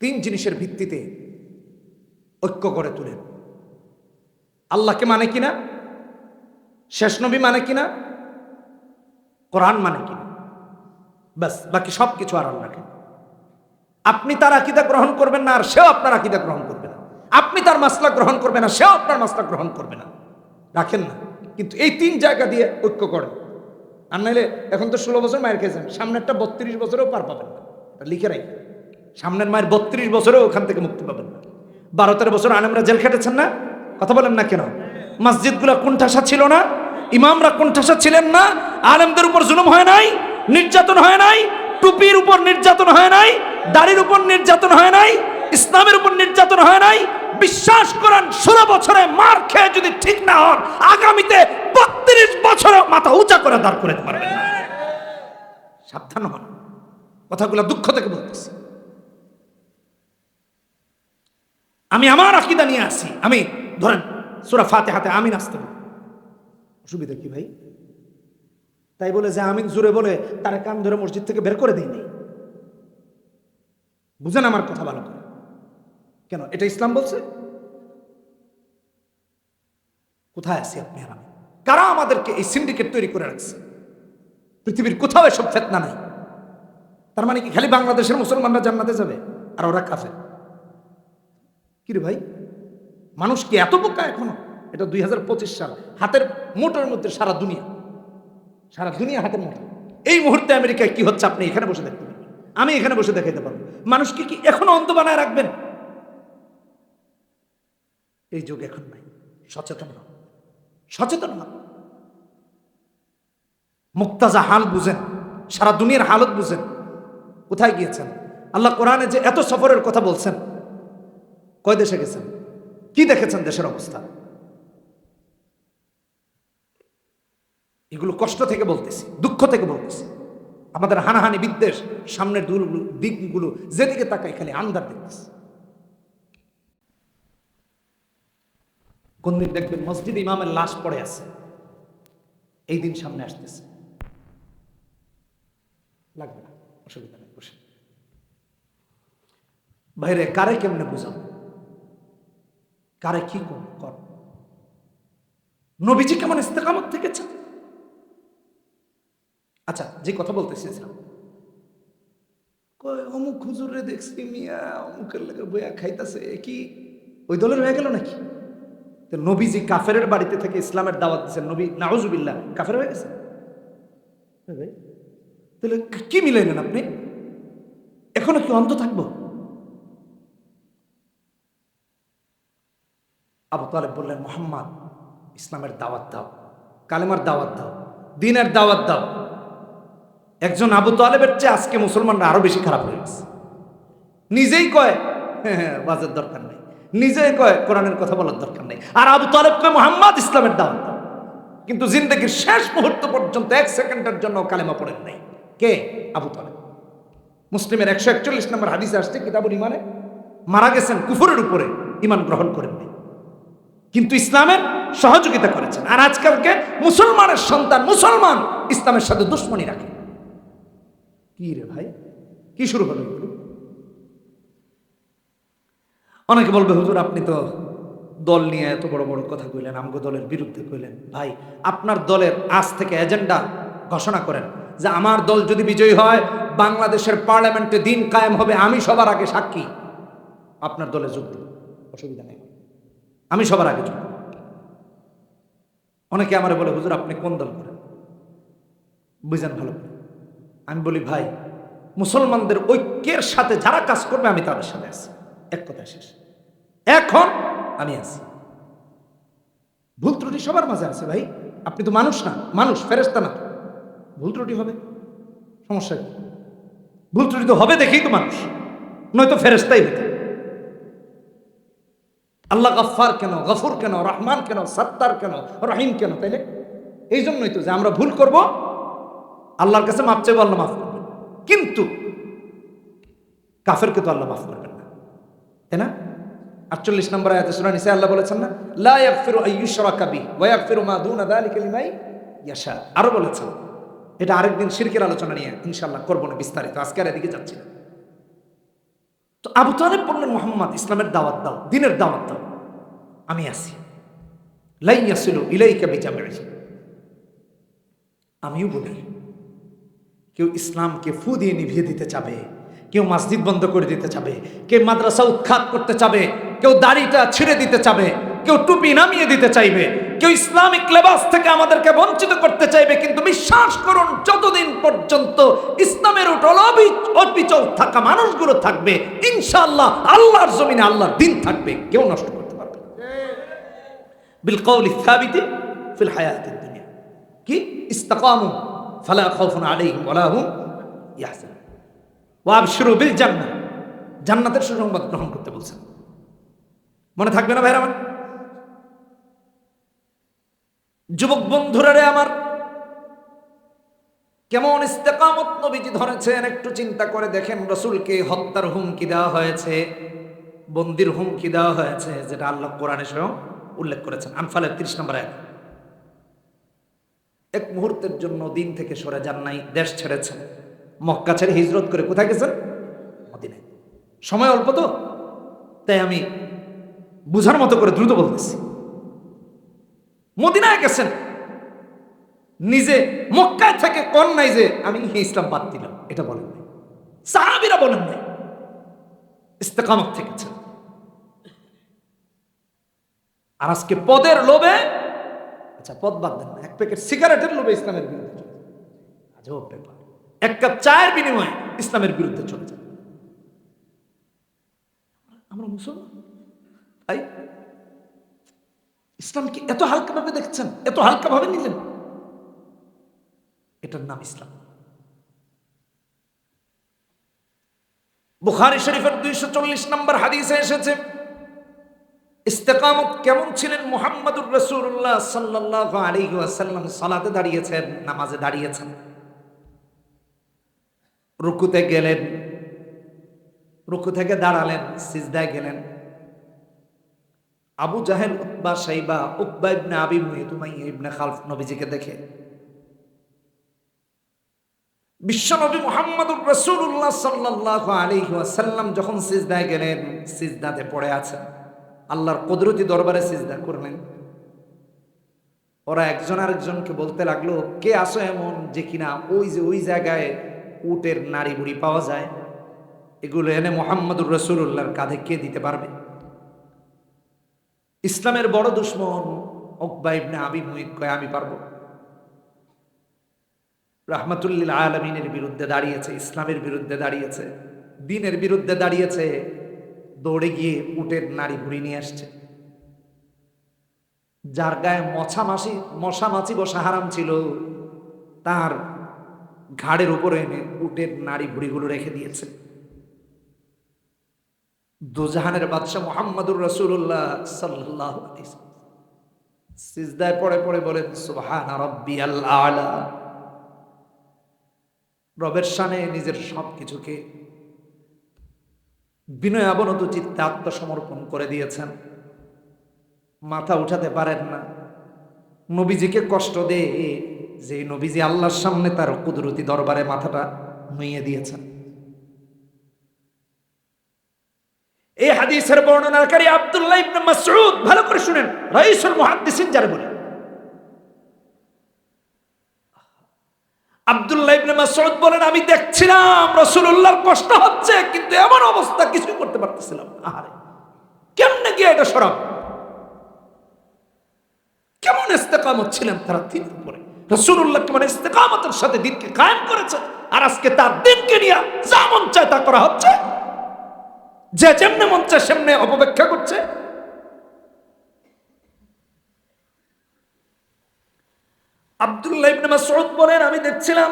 তিন জিনিসের ভিত্তিতে ঐক্য করে তুলেন। আল্লাহকে মানে কিনা শেষ নবী মানে কিনা কোরআন মানে কিনা ব্যাস, বাকি সব কিছু আর আল্লাহকে। আপনি তার আকিদা গ্রহণ করবেন না আর সেও আপনার আকিদা গ্রহণ করবে না। আপনি তার মাসলা গ্রহণ করবে না, সেও আপনার মাসলা গ্রহণ করবে না। রাখেন না। কিন্তু এই তিন জায়গা দিয়ে ঐক্য করেন আর নাইলে এখন তো ষোলো বছর মায়ের খেয়েছেন, সামনে একটা বত্রিশ বছরেও পার পাবেন না। লিখে রাখি সামনের মায়ের বত্রিশ বছরেও ওখান থেকে মুক্তি পাবেন না। বারো তেরো বছর আলেমরা জেল খেটেছেন না? কথা বলেন না কেন? মসজিদগুলো কোণঠাসা ছিল না, ইমামরা কোণঠাসা ছিলেন না, আলেমদের উপর জুলুম হয় নাই, নির্যাতন হয় নাই, টুপির উপর নির্যাতন হয় নাই, দাড়ির উপর নির্যাতন হয় নাই, ইসলামের উপর নির্যাতন হয় নাই। বিশ্বাস করেন, ষোলো বছরে মার খেয়ে যদি ঠিক না হন, আগামীতে বত্রিশ বছরে মাথা উঁচা করে দাঁড় করে পারবেন সাবধান হন। কথাগুলো দুঃখ থেকে বলতেছি। আমি আমার আকিদা নিয়ে আসি। আমি, ধরেন, সুরা ফাতে হাতে আমিন আসতে। অসুবিধা কি ভাই? তাই বলে যে আমিন জুড়ে বলে তার কান ধরে মসজিদ থেকে বের করে দিই নাই বুঝেন আমার কথা ভালো করে। কেন, এটা ইসলাম বলছে? কোথায় আছি আপনি আর আমি? কারা আমাদেরকে এই সিন্ডিকেট তৈরি করে রাখছে? পৃথিবীর কোথাও এসব ফেতনা নাই। তার মানে কি, খালি বাংলাদেশের মুসলমানরা জান্নাতে যাবে আর ওরা কাফের? কি রে ভাই? মানুষ কি এত বোকা এখনও? এটা দুই হাজার পঁচিশ সাল। হাতের মোটর মধ্যে সারা দুনিয়া। সারা দুনিয়া হাতের মোটর। এই মুহূর্তে আমেরিকায় কি হচ্ছে আপনি এখানে বসে দেখতে আমি এখানে বসে দেখাইতে পারব। মানুষকে কি এখনও অন্ধ বানায় রাখবেন? এই যুগ এখন নাই। সচেতন হন সচেতন হন মুক্তাজা হাল বুঝেন। সারা দুনিয়ার হালত বুঝেন। কোথায় গিয়েছেন? আল্লাহ কোরআনে যে এত সফরের কথা বলছেন কয় দেশে গেছেন? কি দেখেছেন দেশের অবস্থা? এগুলো কষ্ট থেকে বলতেছি, দুঃখ থেকে বলতেছি। আমাদের হানাহানি বিদ্বেষ, সামনের দূরগুলো দিকগুলো যেদিকে তাকাই খালি আন্দার দেখতেছি। কোন দিন দেখবেন মসজিদ ইমামের লাশ পড়ে আছে। এই দিন সামনে আসতেছে। লাগবে না, অসুবিধা নেই বসে বাইরে কারে কেমনে বুঝাম কারে কি কর। নবীজি কেমন ইস্তেকামত থেকেছেন? আচ্ছা যে কথা বলতে চেয়েছিলাম কয় অমুক হুজুরে দেখছি মিয়া অমুকের লেগে বইয়া খাইতাছে কি ওই দলের হয়ে গেল নাকি? তো নবীজি কাফেরের বাড়িতে থেকে ইসলামের দাওয়াত দিচ্ছেন নবী নাউজুবিল্লাহ কাফের হয়ে গেছে? হ্যাঁ তাহলে কি মিলাইলেন আপনি? এখনও কি অন্ত থাকব? আবু তালেব বললেন, মোহাম্মদ, ইসলামের দাওয়াত দাও, কালেমার দাওয়াত দাও, দিনের দাওয়াত দাও। একজন আবু তালেবের চেয়ে আজকে মুসলমানরা আরও বেশি খারাপ হয়ে গেছে। নিজেই কয় বাজের দরকার নেই। নিজেই কয়, কোরআনের কথা বলার দরকার নেই। আর আবু তালেব কয়, মোহাম্মদ, ইসলামের দাওয়াত দাও। কিন্তু জিন্দগির শেষ মুহূর্ত পর্যন্ত এক সেকেন্ডের জন্য কালেমা পড়েন নাই। কে? আবু তালেব। মুসলিমের একশো একচল্লিশ নম্বর হাদিসে আসছে, কিতাবুল ইমানে মারা গেছেন, কুফরের উপরে ইমান গ্রহণ করেননি। কিন্তু ইসলামের সহযোগিতা করেছেন। আর আজকালকে মুসলমানের সন্তান মুসলমান ইসলামের সাথে দুশ্মনী রাখে। কি রে ভাই? কি শুরু হলো অনেকে বলবে, হুজুর, আপনি তো দল নিয়ে এত বড় বড় কথা কইলেন, আমগো দলের বিরুদ্ধে কইলেন। ভাই, আপনার দলের আজ থেকে এজেন্ডা ঘোষণা করেন যে আমার দল যদি বিজয়ী হয়, বাংলাদেশের পার্লামেন্টে দিন কায়েম হবে, আমি সবার আগে সাক্ষী। আপনার দলে যোগ দেব অসুবিধা নেই। আমি সবার আগে দেব। অনেকে আমার বলে, হুজুর, আপনি কোন দল করেন? বুঝেন ভালো আমি বলি, ভাই, মুসলমানদের ঐক্যের সাথে যারা কাজ করবে, আমি তাদের সাথে আছি। এক কথা শেষ। এখন আমি আছি। ভুল ত্রুটি সবার মাঝে আছে, ভাই। আপনি তো মানুষ না, মানুষ ফেরেস্তা না ভুল ত্রুটি হবে। সমস্যা ভুল ত্রুটি তো হবে দেখেই তো মানুষ। নয়তো ফেরেস্তাই হইতে আল্লাহ গফার কেন, গফুর কেন, রহমান কেন, সত্তার কেন, রহিম কেন তাইলে এই জন্যই তো যে আমরা ভুল করব, আল্লাহর কাছে মাপ চাইব, আল্লাহ মাফ করবেন। কিন্তু কাফেরকে তো আল্লাহ মাফ করবেন না, তাই না? আটচল্লিশ নম্বর আয়াতে সূরা নিসা আল্লাহ বলেছেন না, লা ইয়াগফিরু আইয়ুশরাকা বি ওয়া ইয়াগফিরু মা দুনা যালিকা লিমাই ইয়াশা। আরও বলেছেন, এটা আরেকদিন শিরকের আলোচনা নিয়ে ইনশাআল্লাহ করব না বিস্তারিত আজকে আর এদিকে যাচ্ছি না। তো আবু তালেব বললেন, মোহাম্মদ, ইসলামের দাওয়াত দাও, দিনের দাওয়াত দাও। আমি আসি লাই আসিল ইলাইকা বিচামে আমিও বলি, কেউ ইসলামকে ফু দিয়ে নিভিয়ে দিতে চাবে, কেউ মসজিদ বন্ধ করে দিতে চাবে, কেউ মাদ্রাসা উৎখাত করতে চাবে, কেউ দাড়িটা ছিঁড়ে দিতে চাবে কেউ টুপি নামিয়ে দিতে চাইবে, কেউ ইসলামিক লেবাস থেকে আমাদেরকে বঞ্চিত করতে চাইবে, কিন্তু বিশ্বাস করুন, যতদিন পর্যন্ত ইসলামের উঠল অবিচল থাকা মানুষগুলো থাকবে, ইনশাআল্লাহ আল্লাহর জমিনে আল্লাহর দিন থাকবে, কেউ নষ্ট করতে পারবে বিল কৌল ফিল হায়াতের দুনিয়া। কি? ইস্তাকামু, ফালা খাউফুন আলাইহিম ওয়া লাহুম ইয়াহজান ওয়া আবশিরু বিল জান্নাহ। জান্নাতের সুসংবাদ গ্রহণ করতে বলছেন। মনে থাকবে না ভাইরা আমার? যুবক বন্ধুরা রে আমার, কেমন ইস্তেকামত নবীজি ধরেছেন একটু চিন্তা করে দেখেন রসুলকে হত্যার হুমকি দেওয়া হয়েছে, বন্দির হুমকি দেওয়া হয়েছে, যেটা আল্লাহ কোরআনে স্বয়ং উল্লেখ করেছেন। আনফালের তিরিশ নম্বর এক এক মুহূর্তের জন্য দিন থেকে সরে যান নাই, দেশ ছেড়েছেন। মক্কা ছেড়ে হিজরত করে কোথায় গেছেন? মদিনায়। সময় অল্প তো, তাই আমি বুঝার মতো করে দ্রুত বলতেছি। মদিনায় গেছেন। নিজে মক্কায় থেকে কন নাই যে আমি ইসলাম বাদ দিলাম, এটা বলেন নাই। সাহাবিরা বলেন নাই। ইস্তেকামত থেকেছেন আর আজকে পদের লোভে আচ্ছা পদ বাদ দেন এক প্যাকেট সিগারেটের লোভে ইসলামের বিরুদ্ধে আজব ব্যাপার। এক কাপ চায়ের বিনিময়ে ইসলামের বিরুদ্ধে চলে যায় আমরা মুসলমান? তাই ইসলামকে এত হালকাভাবে দেখছেন, এত হালকাভাবে নিলেন। এটার নাম ইসলাম। বুখারি শরীফের দুইশো চল্লিশ নম্বর হাদিসে এসেছে, ইস্তেকামত কেমন ছিলেন মোহাম্মদুর রসুল্লাহ সাল্লাহ আলী আসাল্লাম সালাতে দাঁড়িয়েছেন, নামাজে দাঁড়িয়েছেন। রুকুতে গেলেন, রুকু থেকে দাঁড়ালেন, সিজদায় গেলেন। আবু জাহেল উকবা সাইবা উকবা ইবনে আবি মুহিতুমাই ইবনে খালফ নবীজিকে দেখে। বিশ্বনবী মোহাম্মদুর রসুল্লাহ সাল্লাহ আলাইহি ওয়াসাল্লাম যখন সিজদায় গেলেন, সিজদাতে পড়ে আছেন। আল্লাহর কুদরতি দরবারে সিজদা করলেন। ওরা একজন আরেকজনকে বলতে লাগল, কে আসো এমন যে কিনা ওই যে ওই জায়গায় উটের নারী বুড়ি পাওয়া যায়? এগুলো এনে মোহাম্মদুর রসুল্লাহর কাঁধে কে দিতে পারবে? ইসলামের বড় দুশ্মন ওকবা ইবনে আবি মুহিত কয় আমি পারব। রাহমাতুল্লিল আলমিনের বিরুদ্ধে দাঁড়িয়েছে, ইসলামের বিরুদ্ধে দাঁড়িয়েছে, দিনের বিরুদ্ধে দাঁড়িয়েছে, দৌড়ে গিয়ে উটের নারী ভুড়ি নিয়ে আসছে। যার গায়ে মশা মাসি মশা মাছি বসা হারাম ছিল, তার ঘাড়ের উপরে এনে উটের নারী ভুড়িগুলো রেখে দিয়েছে। দুজাহানের বাদশাহ মোহাম্মদুর রসুল্লাহ সাল্লাহ সিজদায় পড়ে পড়ে বলেন, সুবহান রব্বি আল্লাহ রবের সানে নিজের সব কিছুকে বিনয় অবনত চিত্তে আত্মসমর্পণ করে দিয়েছেন। মাথা উঠাতে পারেন না। নবীজিকে কষ্ট দে যে নবীজি আল্লাহর সামনে তার কুদরতি দরবারে মাথাটা নুইয়ে দিয়েছেন। এই হাদিসের বর্ণনাকারী আব্দুল্লাহ ইবনে মাসউদ, ভালো করে শুনেন। রাইসুল মুহাদ্দিসিন যারে বলে। আব্দুল্লাহ ইবনে মাসউদ বলেন, আমি দেখছিলাম রাসূলুল্লাহর কষ্ট হচ্ছে, কিন্তু এমন অবস্থা কিছু করতে পারতেছিলাম না। আরে কেমনে গিয়ে এটা সরাব? কেমন ইস্তেকামত ছিলেন তারা দিনের উপরে রাসূলুল্লাহ কেমন ইস্তেকামতের সাথে দিনকে কায়েম করেছে আর আজকে তার দিনকে নিয়ে যা মন চায় তা করা হচ্ছে। যে যেমনে মন চায় সেমনে অপব্যাখ্যা করছে। আব্দুল্লাহ ইবনে মাসউদ বলেন, আমি দেখছিলাম,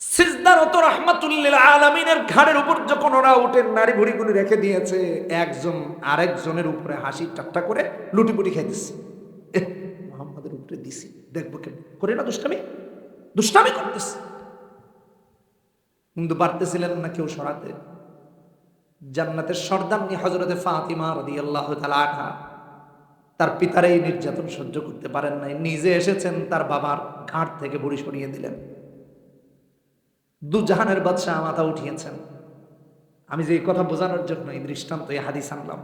সিজদারত রাহমাতুল্লিল আলামিনের ঘাড়ের উপর যখন ওরা নারী ভুড়িগুলি রেখে দিয়েছে, একজন আরেকজনের উপরে হাসি ঠাট্টা করে লুটিপুটি খাইতেছে। মোহাম্মদের উপরে দিছি, দেখব কেন করে না দুষ্টামি? দুষ্টামি করতেছে। কিন্তু পারতেছিলেন না কেউ সরাতে। জান্নাতের সর্দান্নি হজরতে ফাতিমা রদি আল্লাহ আনহা। তার পিতার এই নির্যাতন সহ্য করতে পারেন নাই। নিজে এসেছেন, তার বাবার ঘাট থেকে বুড়ি সরিয়ে দিলেন। দু জাহানের বাদশাহ মাথা উঠিয়েছেন। আমি যে কথা বোঝানোর জন্য এই দৃষ্টান্ত, এই হাদিস আনলাম।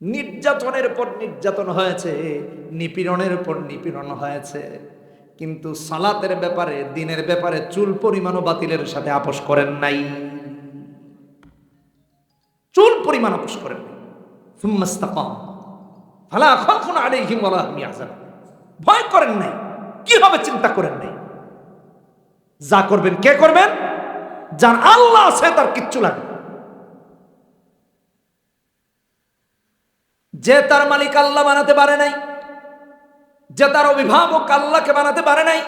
নির্যাতনের পর নির্যাতন হয়েছে, নিপীড়নের পর নিপীড়ন হয়েছে। কিন্তু সালাতের ব্যাপারে, দিনের ব্যাপারে চুল পরিমাণও বাতিলের সাথে আপোষ করেন নাই। চুল পরিমাণ আপোষ করেন ভয় করেন নাই। কি হবে চিন্তা করেন নাই? যা করবেন, কে করবেন? যার আল্লাহ আছে, তার কিচ্ছু লাগবে যে তার মালিক আল্লাহ বানাতে পারে নাই, যে তার অভিভাবক আল্লাহকে বানাতে পারে নাই,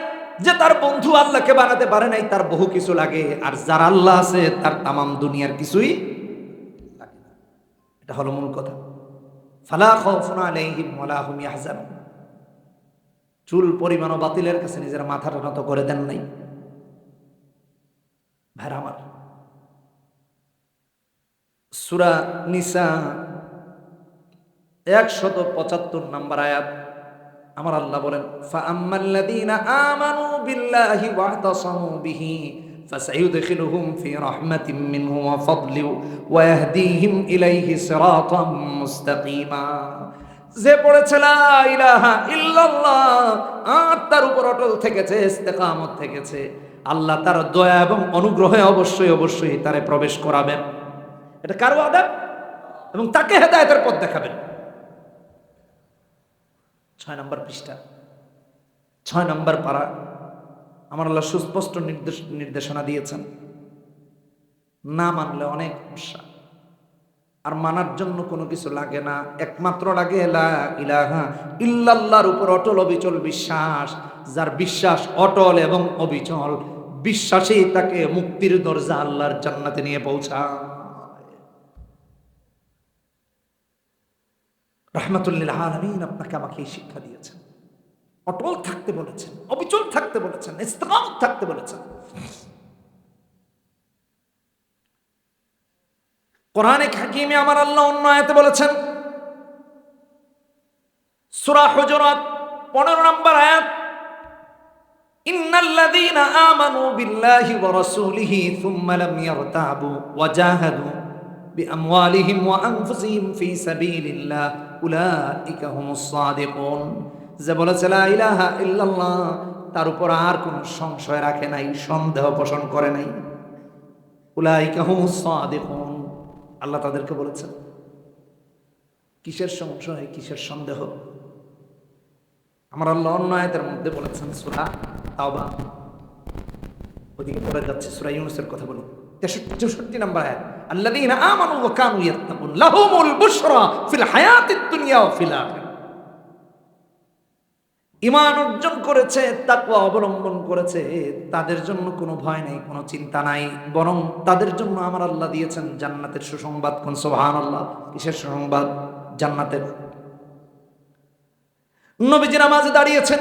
যে তার বন্ধু আল্লাহকে বানাতে পারে নাই, তার বহু কিছু লাগে। আর যার আল্লাহ আছে, তার তামাম দুনিয়ার কিছুই লাগে। এটা হলো মূল কথা। ফালা খাউফুন আলাইহিম ওয়ালা হুম ইয়াহজানুন। চুল পরিমাণ বাতিলের কাছে নিজের মাথাটা নত করে দেন নাই। ভাইরা আমার, সুরা নিসা একশত পঁচাত্তর নাম্বার আয়াত, আমার আল্লাহ বলেন ফা ফাআম্মাল্লাযীনা আমানু বিল্লাহি ওয়াহতাসামু বিহি فسيدخلهم في رحمة منه وفضل ويهديهم إليه صراطا مستقيما যে পড়েছে লা ইলাহা ইল্লাল্লাহ আর তার উপর অটল থেকেছে ইস্তেকামত থেকেছে আল্লাহ তার দয়া এবং অনুগ্রহে অবশ্যই অবশ্যই তারে প্রবেশ করাবেন এটা কারো আদা এবং তাকে হেদায়তের পথ দেখাবেন ছয় নম্বর পৃষ্ঠা ছয় নম্বর পারা আমার আল্লাহ সুস্পষ্ট নির্দেশ, নির্দেশনা দিয়েছেন। না মানলে অনেক সমস্যা। আর মানার জন্য কোনো কিছু লাগে না। একমাত্র লাগে ইলাহা ইল্লাল্লাহর উপর অটল অবিচল বিশ্বাস, যার বিশ্বাস অটল এবং অবিচল। বিশ্বাসেই তাকে মুক্তির দরজা আল্লাহর জান্নাতে নিয়ে পৌঁছায়। রহমতুল্লিল আলমিন আপনাকে আমাকে এই শিক্ষা দিয়েছেন। অটল থাকতে বলেছেন, অবিচল থাকতে বলেছেন ইস্তেকামত থাকতে বলেছেন। কোরআনে হাকিমে আমার আল্লাহ অন্য আয়াতে বলেছেন, সূরা হুজুরাত 15 নম্বর আয়াত, ইন্নাল্লাযীনা বিল্লাহি ওয়া রাসূলিহি থুম্মা লাম ইয়ারতাবু ওয়া জাহাদু বিআমওয়ালিহিম ওয়া আনফুসিহিম যে বলেছে তার উপর আর কোনো সংশয় রাখে নাই, সন্দেহ পোষণ করে নাই। সাদিকুন। আল্লাহ তাদেরকে বলেছেন, কিসের সংশয়, কিসের সন্দেহ? আমার আল্লাহ অন্য আয়াতের মধ্যে বলেছেন, সুরা তাওবা। ওদিকে পড়ে যাচ্ছে, সুরা ইউনুসের কথা বলি। তেষট্টি, চৌষট্টি নম্বর আয়াত, আল্লাযীনা আমানু ওয়া কানু ইয়াত্তাকুন লাহুমুল বুশরা ফিল হায়াতিদ দুনিয়া ওয়া ফিল আখিরাহ। ইমান অর্জন করেছে, তাকওয়া অবলম্বন করেছে, তাদের জন্য কোনো ভয় নেই, কোনো চিন্তা নাই। বরং তাদের জন্য আমার আল্লাহ দিয়েছেন জান্নাতের সুসংবাদ। কোন সোহান আল্লাহ কিসের সুসংবাদ? জান্নাতের। নবীজি নামাজে দাঁড়িয়েছেন।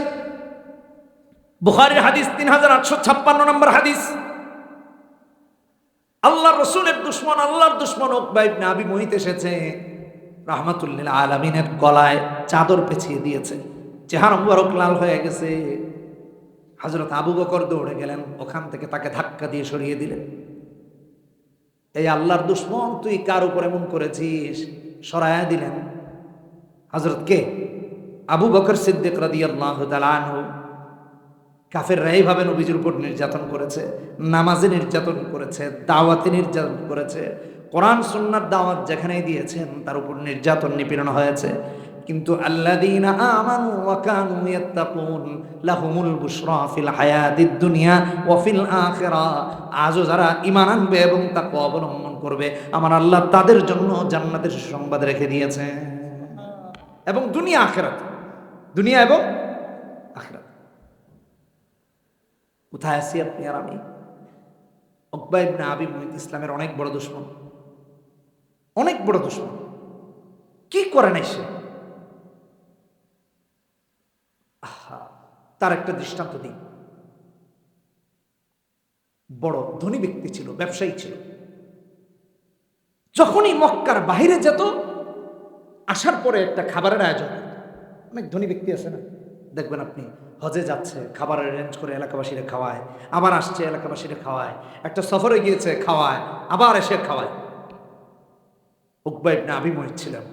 বুখারীর হাদিস তিন হাজার আটশো ছাপ্পান্ন নম্বর হাদিস। আল্লাহ রসুলের দুশ্মন, আল্লাহর দুশ্মন ওকবাইব নাবি মহিত এসেছে রাহমাতুল্লিল আলমিনের গলায় চাদর পেছিয়ে দিয়েছে। চেহারা মুবারক লাল হয়ে গেছে। হজরত আবু বকর দৌড়ে গেলেন, ওখান থেকে তাকে ধাক্কা দিয়ে সরিয়ে দিলেন। এই আল্লাহর দুশ্মন, তুই কার উপর এমন করেছিস? সরায়া দিলেন। হজরত কে? আবু বকর সিদ্দিক রাদি আল্লাহ আনহু। কাফেররা এইভাবে নবীজির উপর নির্যাতন করেছে, নামাজে নির্যাতন করেছে, দাওয়াতে নির্যাতন করেছে। কোরআন সুন্নার দাওয়াত যেখানেই দিয়েছেন, তার উপর নির্যাতন নিপীড়ন হয়েছে। কিন্তু আল্লাযীনা আমানু ওয়া কানু ইয়াত্তাকুন, লাহুমুল দুনিয়া ওয়া ফিল আজও যারা ঈমান আনবে এবং তাকওয়া অবলম্বন করবে, আমার আল্লাহ তাদের জন্য জান্নাতের সুসংবাদ রেখে দিয়েছে। এবং দুনিয়া আখিরাত। দুনিয়া এবং আখিরাত। কোথায় আছি আপনি আর আমি? অকবা ইবনে আবি মুহিত ইসলামের অনেক বড় দুশ্মন। অনেক বড় দুশ্মন। কি করে নাই সে আহা, তার একটা দৃষ্টান্ত দিই বড় ধনী ব্যক্তি ছিল, ব্যবসায়ী ছিল। যখনই মক্কার বাইরে যেত, আসার পরে একটা খাবারের আয়োজন অনেক ধনী ব্যক্তি আছে না? দেখবেন আপনি, হজে যাচ্ছে খাবার অ্যারেঞ্জ করে এলাকাবাসীরা খাওয়ায়, আবার আসছে এলাকাবাসীরা খাওয়ায়, একটা সফরে গিয়েছে, খাওয়ায়, আবার এসে খাওয়ায়। উকবা ইবনে আবি মহিত ছিলেন।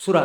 সুরা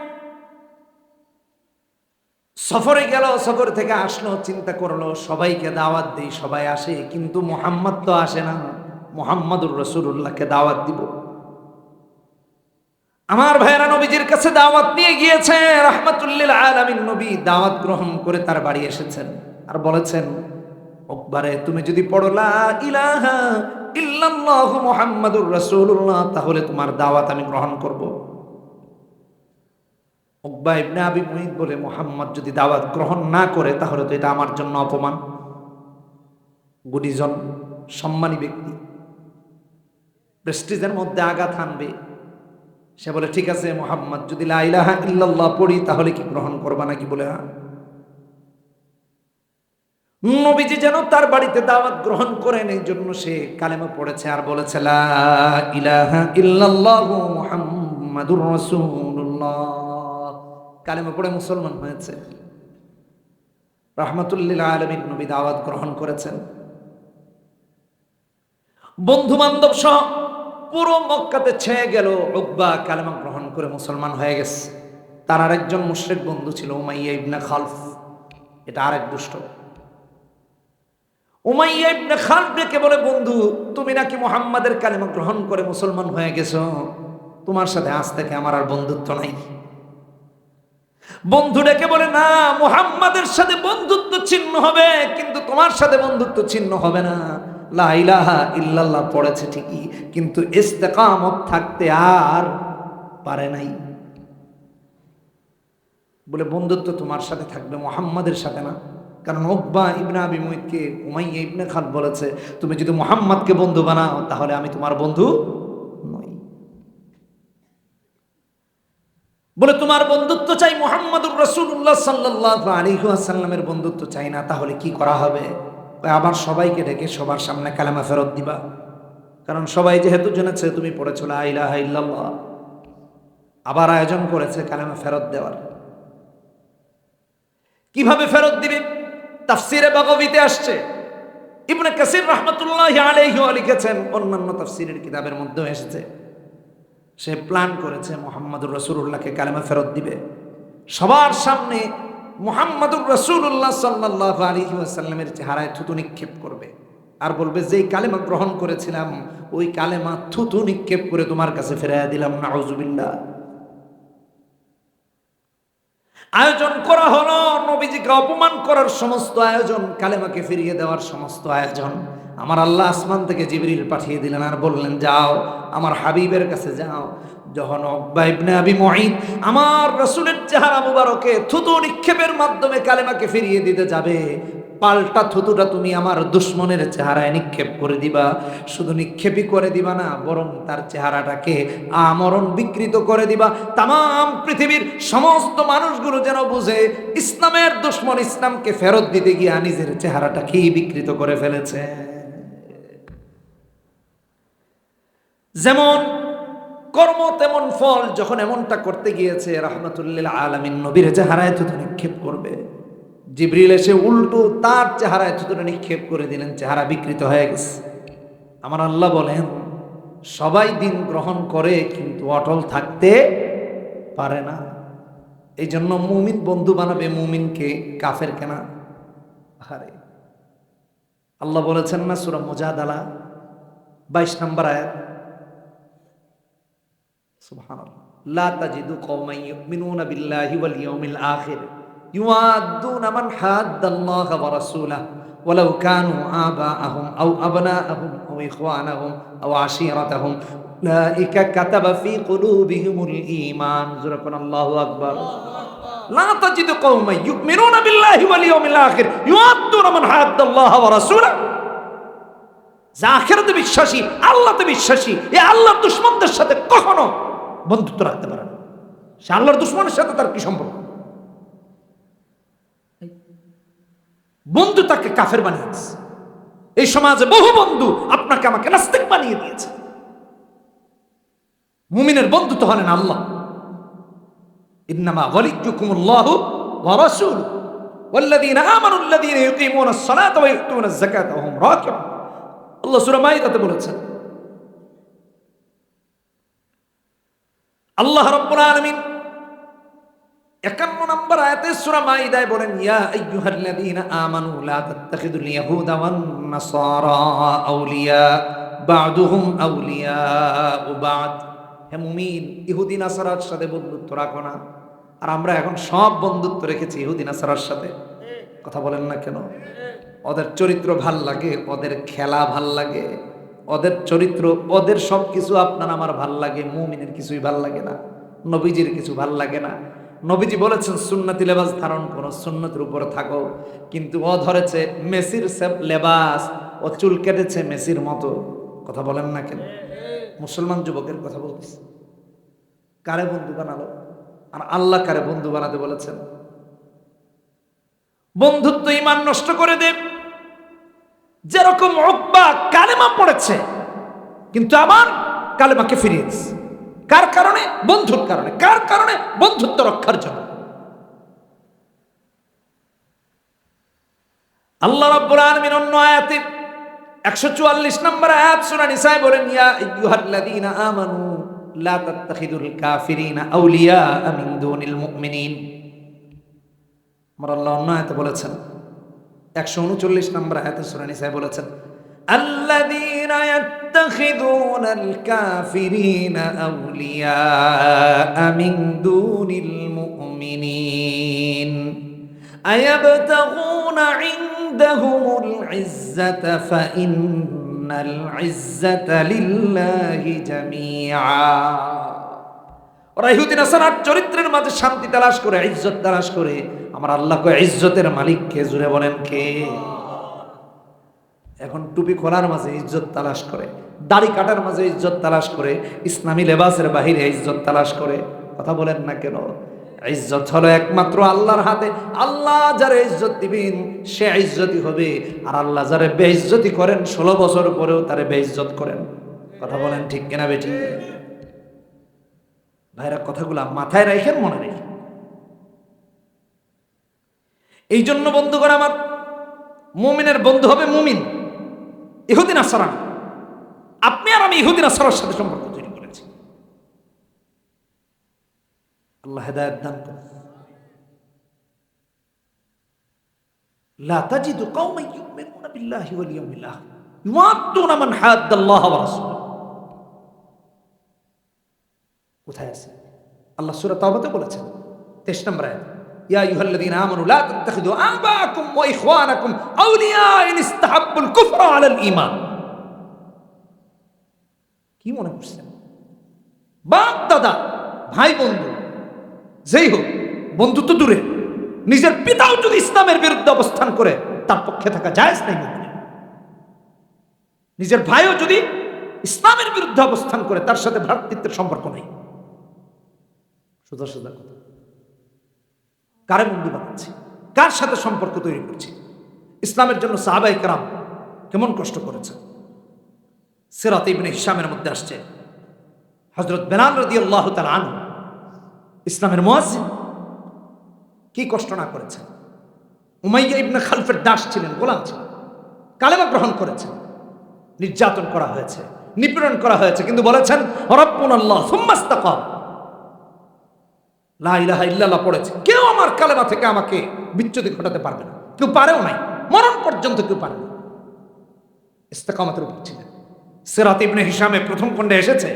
সফরে গেল, সফর থেকে আসলো, চিন্তা করল, সবাইকে দাওয়াত দিই, সবাই আসে, কিন্তু মোহাম্মদ তো আসে না। মোহাম্মদুর রসুল্লাহকে দাওয়াত দিব। আমার ভাইয়েরা নবীজির কাছে দাওয়াত নিয়ে গিয়েছে, রহমাতুল্লিল আলামিন নবী দাওয়াত গ্রহণ করে তার বাড়ি এসেছেন। আর বলেছেন একবারে তুমি যদি পড়ো, লা ইলাহা ইল্লাল্লাহু মুহাম্মাদুর রাসূলুল্লাহ, তাহলে তোমার দাওয়াত আমি গ্রহণ করব। উকবা ইবনে আবি মুহিত বলে, মোহাম্মদ যদি দাওয়াত গ্রহণ না করে, তাহলে তো এটা আমার জন্য অপমান। গুডিজন সম্মানী ব্যক্তি। প্রেস্টিজের মধ্যে আঘাত হানবে। সে বলে, ঠিক আছে মোহাম্মদ, যদি লাইলাহা ইল্লাল্লাহ পড়ি, তাহলে কি গ্রহণ করবা নাকি? বলে হ্যাঁ। নবীজি যেন তার বাড়িতে দাওয়াত গ্রহণ করেন, এই জন্য সে কালেমা পড়েছে আর বলেছে, লা ইলাহা ইল্লাল্লাহু মুহাম্মাদুর রাসূলুল্লাহ। কালেমা পড়ে মুসলমান হয়েছে। রহমাতুল্লিল আলমীর নবী দাওয়াত গ্রহণ করেছেন। বন্ধু বান্ধব সহ পুরো মক্কাতে ছেয়ে গেল উকবা কালেমা গ্রহণ করে মুসলমান হয়ে গেছে। তার আরেকজন মুশরিক বন্ধু ছিল উমাইয়া ইবনে খালফ। এটা আরেক দুষ্ট। উমাইয়া ইবনে খালফ ডেকে বলে, বন্ধু, তুমি নাকি মোহাম্মদের কালেমা গ্রহণ করে মুসলমান হয়ে গেছো? তোমার সাথে আজ থেকে আমার আর বন্ধুত্ব নাই। বন্ধু ডেকে বলে, না, মুহাম্মাদের সাথে বন্ধুত্ব চিহ্ন হবে, কিন্তু তোমার সাথে বন্ধুত্ব চিহ্ন হবে না। লা ইলাহা ইল্লাল্লাহ পড়েছে ঠিকই, কিন্তু ইস্তেকামত থাকতে আর পারে নাই। বলে, বন্ধুত্ব তোমার সাথে থাকবে, মোহাম্মদের সাথে না। কারণ ওকবা ইবনে আবি মুইদকে উমাইয়া ইবনে খাল বলেছে, তুমি যদি মোহাম্মদকে বন্ধু বানাও, তাহলে আমি তোমার বন্ধু নই বলে তোমার বন্ধুত্ব চাই মোহাম্মদুর রসুল্লাহ সাল্লাহ আলিহাসাল্লামের বন্ধুত্ব চাই না, তাহলে কি করা হবে? আবার সবাইকে ডেকে সবার সামনে কালেমা ফেরত দিবা। কারণ সবাই যেহেতু জেনেছে, তুমি পড়েছো লা ইলাহা ইল্লাল্লাহ। আবার আয়োজন করেছে কালেমা ফেরত দেওয়ার। কীভাবে ফেরত দিবে? তাফসিরে বাগবিতে আসছে। ইবনে কাসির রহমতুল্লাহ আলাইহি লিখেছেন, অন্যান্য তাফসিরের কিতাবের মধ্যেও এসেছে। সে প্ল্যান করেছে মোহাম্মদুর রসুল্লাহকে কালেমা ফেরত দিবে। সবার সামনে মোহাম্মদুর রসুল্লাহ সাল্লাহ আলী আসাল্লামের চেহারায় থুতু নিক্ষেপ করবে। আর বলবে, যেই কালেমা গ্রহণ করেছিলাম, ওই কালেমা থুতু নিক্ষেপ করে তোমার কাছে ফেরাইয়া দিলাম, নাউজুবিল্লাহ। আয়োজন করা হলো, নবীজিকে অপমান করার সমস্ত আয়োজন, কালেমাকে ফিরিয়ে দেওয়ার সমস্ত আয়োজন। আমার আল্লাহ আসমান থেকে জিবরিল পাঠিয়ে দিলেন আর বললেন, যাও, আমার হাবিবের কাছে যাও। যখন ইবনে আবি মহিদ আমার রসুলের চেহারা মুবারকে থুতু নিক্ষেপের মাধ্যমে কালেমাকে ফিরিয়ে দিতে যাবে পাল্টা থুতুটা তুমি আমার দুশ্মনের চেহারায় নিক্ষেপ করে দিবা। শুধু নিক্ষেপই করে দিবা না, বরং তার চেহারাটাকে আমরণ বিকৃত করে দিবা। তাম পৃথিবীর সমস্ত মানুষগুলো যেন বুঝে, ইসলামের দুশ্মন ইসলামকে ফেরত দিতে গিয়ে নিজের চেহারাটাকেই বিকৃত করে ফেলেছে। যেমন কর্ম, তেমন ফল যখন এমনটা করতে গিয়েছে, রহমতুল্লিল আলমিন নবীর চেহারায় থুতু নিক্ষেপ করবে। জিবরিল এসে উল্টো তার চেহারায় থুতুটা নিক্ষেপ করে দিলেন, চেহারা বিকৃত হয়ে গেছে। আমার আল্লাহ বলেন, সবাই দিন গ্রহণ করে, কিন্তু অটল থাকতে পারে না। এই জন্য মুমিন বন্ধু বানাবে, মুমিনকে কাফের কেনা। হারে আল্লাহ বলেছেন না সুরা মোজাদালা, বাইশ নম্বর আয়াত? সুবহানাল্লাহ। লা তাজিদু কওমান ইউমিনুনা বিল্লাহি ওয়াল ইয়াউমিল আখির। يوادون من حاد الله ورسوله ولو كانوا آباءهم أو أبناءهم أو إخوانهم أو عشيرتهم أولئك كتب في قلوبهم الإيمان زركنا الله أكبر লা তাজিদু কওমান ইউমিনুনা বিল্লাহি ওয়াল ইয়াউমিল আখির ইউআদ্দুনা মান হাদ্দাল্লাহ ওয়া রাসূলা যা আখেরাতে বিশ্বাসী আল্লাহতে বিশ্বাসী এ আল্লাহর দুশ্মনদের সাথে কখনো বন্ধুত্ব রাখতে পারে না সে আল্লাহর দুশ্মনের সাথে তার কি সম্পর্ক বন্ধু তাকে কাফের বানিয়েছে এই সমাজে বহু বন্ধু আপনাকে আমাকে নাস্তিক বানিয়ে দিয়েছে মুমিনের বন্ধু তো হলেন আল্লাহ ইন্নামা ওয়ালিয়ুকুমুল্লাহু ওয়া রাসূলুহু والذين آمنوا الذين يقيمون الصلاة ويؤتون الزكاة وهم راكعون আল্লাহ সূরা মাইদাতে বলেছেন আল্লাহ রাব্বুল আলামিন 51 নম্বর আয়াতে সূরা মাইদায় বলেন, ইয়া আইয়ুহাল্লাযীনা আমানু লা তাত্তাখিদুল ইয়াহুদা ওয়ান নাসারা আউলিয়া, বা'দুহুম আউলিয়া বা'দ। হে মুমিন, ইহুদি নাসারার সাথে বন্ধুত্ব রাখো না। আর আমরা এখন সব বন্ধুত্ব রেখেছি ইহুদি নাসারার সাথে। কথা বলেন না কেন? ওদের চরিত্র ভালো লাগে, ওদের খেলা ভালো লাগে, ওদের চরিত্র, ওদের সব কিছু আপনার আমার ভালো লাগে, মুমিনের কিছুই ভালো লাগে না, নবীজির কিছু ভালো লাগে না। নবীজি বলেছেন, সুন্নতি লেবাস ধারণ করো, সুন্নতির উপর থাকো। কিন্তু ও ধরেছে, মেসির লেবাস, ও চুল কেটেছে মেসির মতো। কথা বলেন না কেন? মুসলমান যুবকের কথা বলতেছে। কারে বন্ধু বানালো? আর আল্লাহ কারে বন্ধু বানাতে বলেছেন? বন্ধুত্ব ইমান নষ্ট করে দেব যেরকম অকবা কালেমা পড়েছে, কিন্তু আমার কালেমাকে ফিরিয়ে দিচ্ছে কার কারণে? বন্ধুর কারণে। কার কারণে? বন্ধুত্ব রক্ষার জন্য। আল্লাহ রাব্বুল আলামিন অন্য আয়াতে 144 নম্বর আয়াত সূরা নিসায় বলেন, ইয়া আইয়ুহাল্লাযীনা আমানু লা তাত্তাখিদুল কাফিরিনা আউলিয়া মিন দুনিল মুমিনিন। আমার আল্লাহ অন্য আয়াতে বলেছেন 139 নম্বর আয়াতে সূরা নিসায় বলেছেন الذين يتخذون الكافرين أولياء من دون المؤمنين أيبتغون عندهم العزة فإن العزة لله جميعا ওরা ইহুদি নাসারার চরিত্রের মাঝে শান্তি তালাশ করে ইজ্জত তালাশ করে আমার আল্লাহকে ইজ্জতের মালিককে জুড়ে বলেন কে এখন টুপি খোলার মাঝে ইজ্জত তালাশ করে, দাড়ি কাটার মাঝে ইজ্জত তালাশ করে, ইসলামী লেবাসের বাহিরে ইজ্জত তালাশ করে, কথা বলেন না কেন? ইজ্জত হলো একমাত্র আল্লাহর হাতে। আল্লাহ যারা ইজ্জত দিবেন, সে ইজ্জতি হবে। আর আল্লাহ যারা বেইজ্জতি করেন, ষোলো বছর পরেও তারে বেইজ্জত করেন। কথা বলেন ঠিক কিনা বেটি ভাইরা, কথাগুলা মাথায় রাখেন মনে রেখেন এই জন্য বন্ধুগণ আমার, মুমিনের বন্ধু হবে মুমিন। ইহুদিন আসারান আপনি আর আমি ইহুদিন আসারার সাথে সম্পর্ক তৈরি করেছি আল্লাহ হেদায়ত দান করুন لا تجد قوما يؤمنون بالله واليوم الآخر يوادون من حاد الله ورسوله কোথায় আছে আল্লাহ সূরা তাওবাতে বলেছেন 23 নম্বর আয়াত দূরে। নিজের পিতাও যদি ইসলামের বিরুদ্ধে অবস্থান করে, তার পক্ষে থাকা জায়েজ নাই। নিজের ভাইও যদি ইসলামের বিরুদ্ধে অবস্থান করে, তার সাথে ভ্রাতৃত্বের সম্পর্ক নেই। সোজা সোজা কথা। কারে বন্ধু বানাচ্ছি? কার সাথে সম্পর্ক তৈরি করছি? ইসলামের জন্য সাহাবাই কারাম কেমন কষ্ট করেছে সিরাত ইবনে হিসামের মধ্যে আসছে। হজরত বেলাল রদি আল্লাহ আন ইসলামের মুয়াজ্জিন, কি কষ্ট না করেছেন? উমাইয়া ইবনে খালফের দাস ছিলেন, গোলাম ছিলেন। কালেমা গ্রহণ করেছেন। নির্যাতন করা হয়েছে, নিপীড়ন করা হয়েছে, কিন্তু বলেছেন রব্বুন আল্লাহ সুম্মাস্তাকাম লা ইলাহা ইল্লাল্লাহ পড়েছে। কেউ আমার কালেমা থেকে আমাকে বিচ্যুতি ঘটাতে পারবে না। কেউ পারেও নাই। মরণ পর্যন্ত কেউ পারে না। ইস্তেকামতের উপর ছিলেন। সেরাত ইবনে হিসামে প্রথম খণ্ডে এসেছে।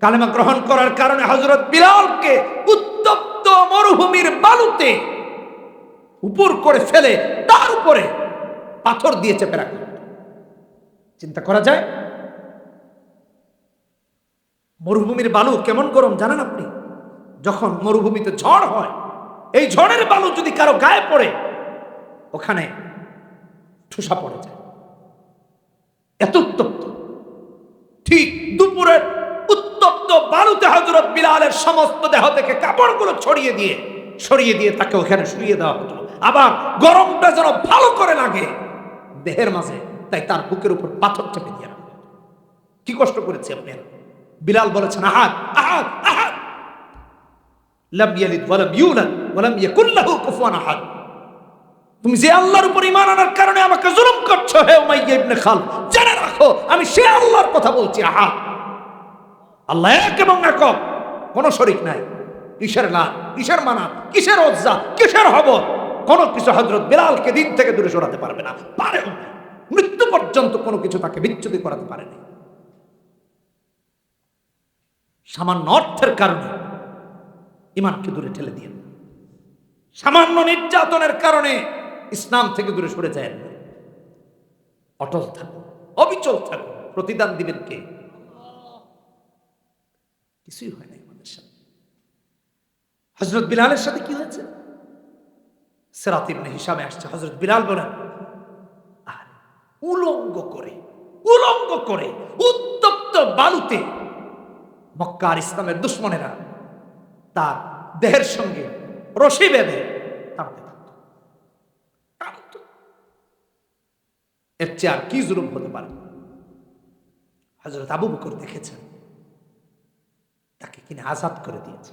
কালেমা গ্রহণ করার কারণে হজরত বিলালকে উত্তপ্ত মরুভূমির বালুতে উপর করে ফেলে তার উপরে পাথর দিয়ে চেপে রাখা। চিন্তা করা যায়? মরুভূমির বালু কেমন গরম জানেন আপনি? যখন মরুভূমিতে ঝড় হয় এই ঝড়ের বালু যদি কারও গায়ে পড়ে, ওখানে ঠুসা পড়ে যায়। এত উত্তপ্ত। ঠিক দুপুরের উত্তপ্ত বালুতে হজরত বিলালের সমস্ত দেহ থেকে কাপড়গুলো ছড়িয়ে দিয়ে, সরিয়ে দিয়ে তাকে ওখানে শুয়ে দেওয়া হতো। আবার গরমটা যেন ভালো করে লাগে, দেহের মাঝে তাই তার বুকের উপর পাথর চেপে দিয়ে রাখা হতো। কি কষ্ট করেছে আপনি বিলাল বলেছেন, আহাদ আহাদ লাম ইয়ালিদ ইউলাদ কুফুয়ান আহাদ। তুমি যে আল্লাহর উপর আনার কারণে আমাকে জুলুম করছ, হে উমাইয়া ইবনে খাল, জেনে রাখো, আমি সে আল্লাহর কথা বলছি আহাদ আল্লাহ এক এবং একক, কোনো নাই। কিসের কিসের মানা কিসের অজ্জা কিসের হবর? কোন কিছু হজরত বিলালকে দিন থেকে দূরে সরাতে পারবে না। মৃত্যু পর্যন্ত কোনো কিছু তাকে বিচ্যুতি করাতে পারেনি সামান্য অর্থের কারণে ইমানকে দূরে ঠেলে দিয়ে সামান্য নির্যাতনের কারণে ইসলাম থেকে দূরে সরে যায়। অটল থাকুন অবিচল থাকুন প্রতিদান দিবেন কে? কিছুই হয় নাই আমাদের সাথে। হজরত বিলালের সাথে কি হয়েছে? সেরাত হিসাবে আসছে হজরত বিলাল বলেন আরে, উলঙ্গ করে উলঙ্গ করে উত্তপ্ত বালুতে মক্কা আর ইসলামের দুশ্মনেরা তার দেহের সঙ্গে রশি বেঁধে টানতে থাকত এর চেয়ে আর কি জুলুম হতে পারে? হজরত আবু বকর দেখেছেন। তাকে কিনে আজাদ করে দিয়েছে।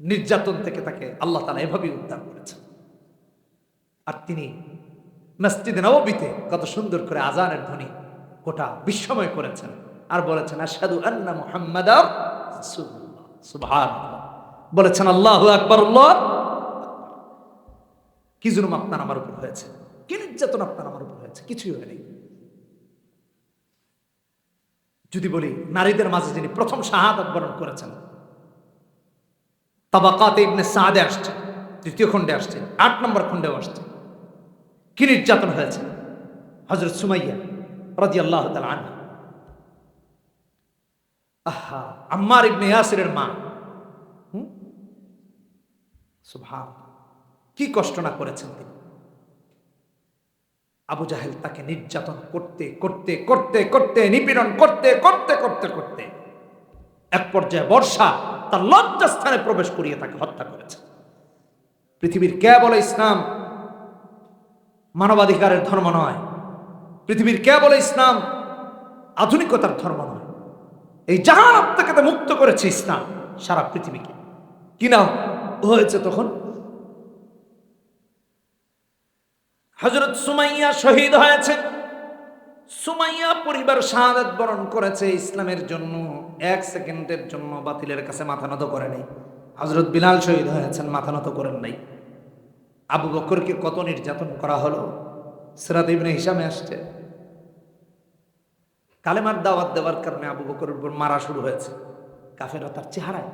নির্যাতন থেকে তাকে আল্লাহ তালা এভাবেই উদ্ধার করেছেন। আর তিনি মসজিদে নবীতে কত সুন্দর করে আজানের ধ্বনি গোটা বিস্ময় করেছেন। আর বলেছেন, আশহাদু আন্না মুহাম্মাদার রাসূলুল্লাহ। সুবহানাল্লাহ। বলেছেন, আল্লাহু আকবার, আল্লাহ কি জুলুম আপনার আমার উপর হয়েছে? কি নির্যাতন আপনার আমার উপর হয়েছে? কিছুই হয়নি যদি বলি, নারীদের মাঝে যিনি প্রথম শাহাদাত বরণ করেছেন, তাবাকাতে ইবনে সাদে আসছে তৃতীয় খণ্ডে আসছে, আট নম্বর খণ্ডেও আসছে। কি নির্যাতন হয়েছে? হজরত সুমাইয়া রাজি আল্লাহ আনহা। আহা, আম্মার ইবনে ইয়াসিরের মা? সুবহান। কি কষ্ট না করেছেন তিনি। আবু জাহেল তাকে নির্যাতন করতে করতে করতে করতে, নিপীড়ন করতে করতে করতে করতে এক পর্যায়ে বর্ষা তার লজ্জাস্থানে প্রবেশ করিয়ে তাকে হত্যা করেছে। পৃথিবীর কে বলে ইসলাম মানবাধিকারের ধর্ম নয়। পৃথিবীর কে বলে ইসলাম আধুনিকতার ধর্ম নয়। এই জাহান তো মুক্ত করেছে ইসলাম সারা পৃথিবীকে। কি না হয়েছে তখন? হজরত সুমাইয়া শহীদ হয়েছে সুমাইয়া পরিবার শাহাদাত বরণ করেছে ইসলামের জন্য। এক সেকেন্ডের জন্য বাতিলের কাছে মাথা নত করেনি হজরত বিলাল শহীদ হয়েছেন, মাথা নত করেন নাই। আবু বকরকে কত নির্যাতন করা হলো? সিরাত ইবনে হিসামে আসছে। কালেমার দাওয়াত দেওয়ার কারণে আবু বকরের উপর মারা শুরু হয়েছে। কাফেরা তার চেহারায়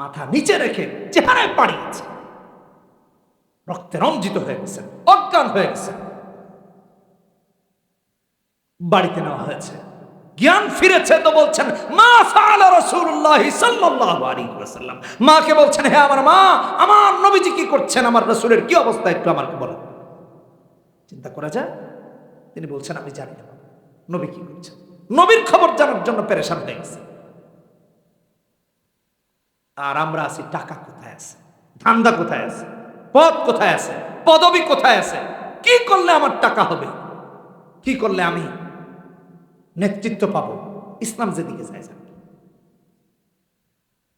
মাথা নিচে রেখে চেহারায় পাড়িয়েছে রক্তে রঞ্জিত হয়ে গেছে, অজ্ঞান হয়ে গেছে। বাড়িতে নেওয়া হয়েছে। জ্ঞান ফিরেছে তো বলছেন, মা ফাআলা রাসূলুল্লাহ সাল্লাল্লাহু আলাইহি ওয়াসাল্লাম। মাকে বলছেন, হে আমার মা, আমার নবীজি কি করছেন? আমার রাসূলের কি অবস্থা একটু আমাকে বলেন। চিন্তা করা যায়? তিনি বলছেন, আমি জানি না নবী কি করছেন? নবীর খবর জানার জন্য পেরেশান হয়ে গেছে। আর আমরা আছি টাকা কোথায় আছে? ধান্দা কোথায় আছে? পদ কোথায় আছে? পদবি কোথায় আছে? কি করলে আমার টাকা হবে? কি করলে আমি নেতৃত্ব পাবো? ইসলাম যেদিকে যায় যান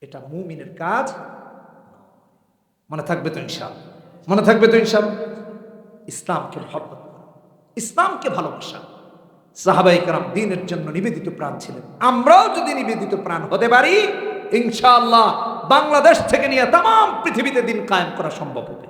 এটা মুমিনের কাজ মনে থাকবে তো ইনশাল মনে থাকবে তো ইনশাল ইসলামকে মহব্বত ইসলামকে ভালোবাসা। সাহাবাই কারাম দিনের জন্য নিবেদিত প্রাণ ছিলেন। আমরাও যদি নিবেদিত প্রাণ হতে পারি, ইনশাআল্লাহ বাংলাদেশ থেকে নিয়ে তাম পৃথিবীতে দিন কায়েম করা সম্ভব হবে।